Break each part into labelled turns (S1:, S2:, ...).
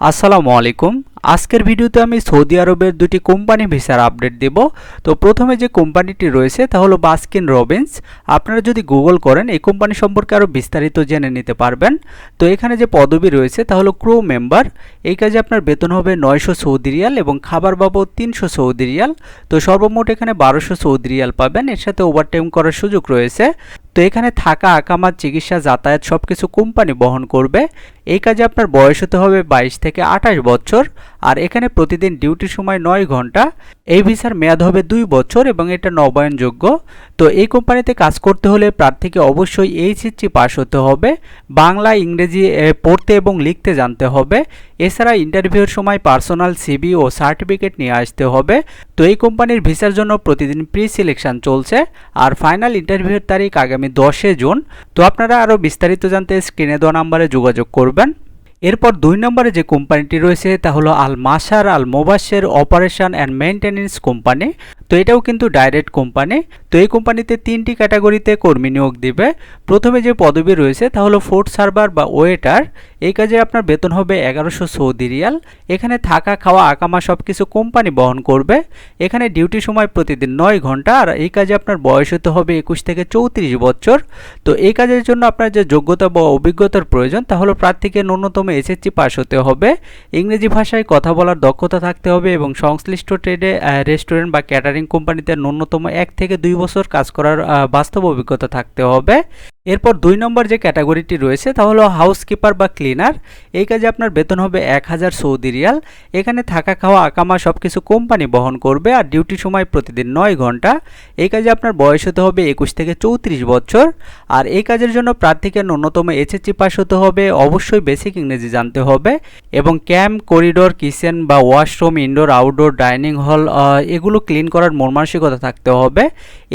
S1: আসসালামু আলাইকুম। আজকের ভিডিওতে আমি সৌদি আরবের দুটি কোম্পানি ভিসার আপডেট দেব। তো প্রথমে যে কোম্পানিটি রয়েছে তা হলো বাস্কিন রবিন্স। আপনারা যদি গুগল করেন, এই কোম্পানি সম্পর্কে আরও বিস্তারিত জেনে নিতে পারবেন। তো এখানে যে পদবি রয়েছে তা হলো ক্রু মেম্বার। এই কাজে আপনার বেতন হবে নয়শো সৌদি রিয়াল এবং খাবার বাবদ তিনশো সৌদি রিয়াল। তো সর্বমোট এখানে বারোশো সৌদি রিয়াল পাবেন। এর সাথে ওভারটাইম করার সুযোগ রয়েছে। তো এখানে থাকা, আকামাত, চিকিৎসা, যাতায়াত সব কিছু কোম্পানি বহন করবে। এই কাজে আপনার বয়স হতে হবে বাইশ থেকে আঠাশ বছর। আর এখানে প্রতিদিন ডিউটির সময় নয় ঘণ্টা। এই ভিসার মেয়াদ হবে দুই বছর এবং এটা নবায়নযোগ্য। তো এই কোম্পানিতে কাজ করতে হলে প্রার্থীকে অবশ্যই এইচএসসি পাস হতে হবে, বাংলা, ইংরেজি পড়তে এবং লিখতে জানতে হবে। এছাড়া ইন্টারভিউর সময় পার্সোনাল সিবি ও সার্টিফিকেট নিয়ে আসতে হবে। তো এই কোম্পানির ভিসার জন্য প্রতিদিন প্রি সিলেকশন চলছে আর ফাইনাল ইন্টারভিউর তারিখ আগামী দশে জুন। তো আপনারা আরও বিস্তারিত জানতে স্ক্রিনে দেওয়া নাম্বারে যোগাযোগ করবেন। এরপর দুই নম্বরে যে কোম্পানিটি রয়েছে তা হলো Al Masar, Al Mobaser operation and maintenance company. তো এটাও কিন্তু ডাইরেক্ট কোম্পানি তো এই কোম্পানিতে তিনটি ক্যাটাগরিতে কর্মী নিয়োগ দিবে। প্রথমে যে পদবি রয়েছে তা হলো ফুড সার্ভার বা ওয়েটার এই কাজে আপনার বেতন হবে এগারোশো সৌদি রিয়াল। এখানে থাকা, খাওয়া, আকামা সব কিছু কোম্পানি বহন করবে। এখানে ডিউটি সময় প্রতিদিন নয় ঘণ্টা আর এই কাজে আপনার বয়স হতে হবে একুশ থেকে চৌত্রিশ বছর। তো এই কাজের জন্য আপনার যে যোগ্যতা বা অভিজ্ঞতার প্রয়োজন তা হলো প্রার্থীকে ন্যূনতম এসএসসি পাস হতে হবে। ইংরেজি ভাষায় কথা বলার দক্ষতা থাকতে হবে এবং সংশ্লিষ্ট ট্রেডে রেস্টুরেন্ট বা ক্যাটারিং কোম্পানিতে ন্যূনতম এক থেকে দুই বছর কাজ করার বাস্তব অভিজ্ঞতা থাকতে হবে। এরপর দুই নম্বর যে ক্যাটাগরিটি রয়েছে তা হলো হাউসকিপার বা ক্লিনার এই কাজে আপনার বেতন হবে এক হাজার সৌদি রিয়াল। এখানে থাকা খাওয়া আকামা সব কিছু কোম্পানি বহন করবে আর ডিউটি সময় প্রতিদিন নয় ঘণ্টা। এই কাজে আপনার বয়স হতে হবে একুশ থেকে চৌত্রিশ বছর। আর এই কাজের জন্য প্রার্থীকে ন্যূনতম এইচএসসি পাস হতে হবে, অবশ্যই বেসিক ইংরেজি জানতে হবে। এবং ক্যাম্প করিডোর কিচেন বা washroom indoor outdoor dining hall এগুলো ক্লিন করার মন মানসিকতা থাকতে হবে।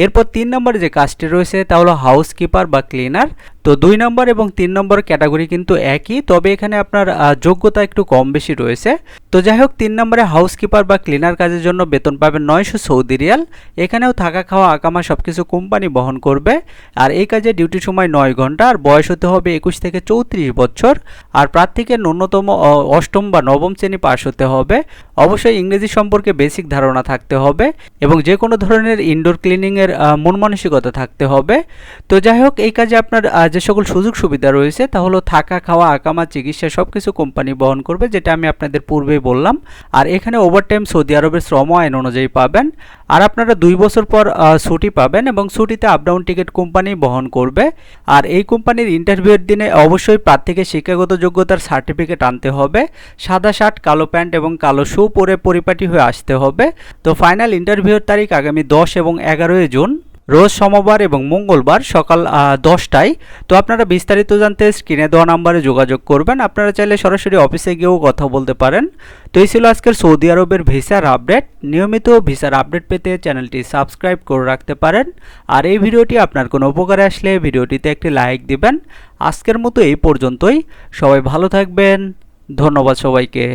S1: এরপর তিন নম্বরে যে কাজটি রয়েছে তা হলো হাউসকিপার বা ক্লিনার তো দুই নম্বর এবং তিন নম্বর ক্যাটাগরি কিন্তু একই, তবে এখানে আপনার যোগ্যতা একটু কম বেশি রয়েছে। তো যাই হোক, তিন নম্বরে হাউসকিপার বা ক্লিনার কাজের জন্য বেতন পাবেন নয়শো সৌদি রিয়াল। এখানেও থাকা খাওয়া, আকামা সব কিছু কোম্পানি বহন করবে। আর এই কাজে ডিউটি সময় নয় ঘণ্টা, আর বয়স হতে হবে একুশ থেকে চৌত্রিশ বছর। আর প্রার্থীকে ন্যূনতম অষ্টম বা নবম শ্রেণি পাশ হতে হবে। অবশ্যই ইংরেজি সম্পর্কে বেসিক ধারণা থাকতে হবে এবং যে কোনো ধরনের ইনডোর ক্লিনিংয়ের মন মানসিকতা থাকতে হবে। তো যাই হোক, এই কাজে আপনার যে সকল সুযোগ সুবিধা রয়েছে তা হলো থাকা, খাওয়া আকামা চিকিৎসা সব কিছু কোম্পানি বহন করবে, যেটা আমি আপনাদের পূর্বেই বললাম। আর এখানে ওভারটাইম সৌদি আরবের শ্রম আইন অনুযায়ী পাবেন। আর আপনারা দুই বছর পর ছুটি পাবেন এবং ছুটিতে আপ ডাউন টিকিট কোম্পানি বহন করবে। আর এই কোম্পানির ইন্টারভিউয়ের দিনে অবশ্যই প্রার্থীকে শিক্ষাগত যোগ্যতার সার্টিফিকেট আনতে হবে। সাদা শার্ট, কালো প্যান্ট এবং কালো শু পরে পরিপাটি হয়ে আসতে হবে। তো ফাইনাল ইন্টারভিউর তারিখ আগামী দশ এবং এগারোই জুন। রোজ সোমবার এবং মঙ্গলবার সকাল দশটায়। তো আপনারা বিস্তারিত জানতে স্ক্রিনে দেওয়া নাম্বারে যোগাযোগ করবেন। আপনারা চাইলে সরাসরি অফিসে গিয়েও কথা বলতে পারেন। তো এই ছিল আজকের সৌদি আরবের ভিসার আপডেট। নিয়মিত ভিসার আপডেট পেতে চ্যানেলটি সাবস্ক্রাইব করে রাখতে পারেন। আর এই ভিডিওটি আপনার কোনো উপকারে আসলে ভিডিওটিতে একটি লাইক দিবেন। আজকের মতো এই পর্যন্তই। সবাই ভালো থাকবেন। ধন্যবাদ সবাইকে।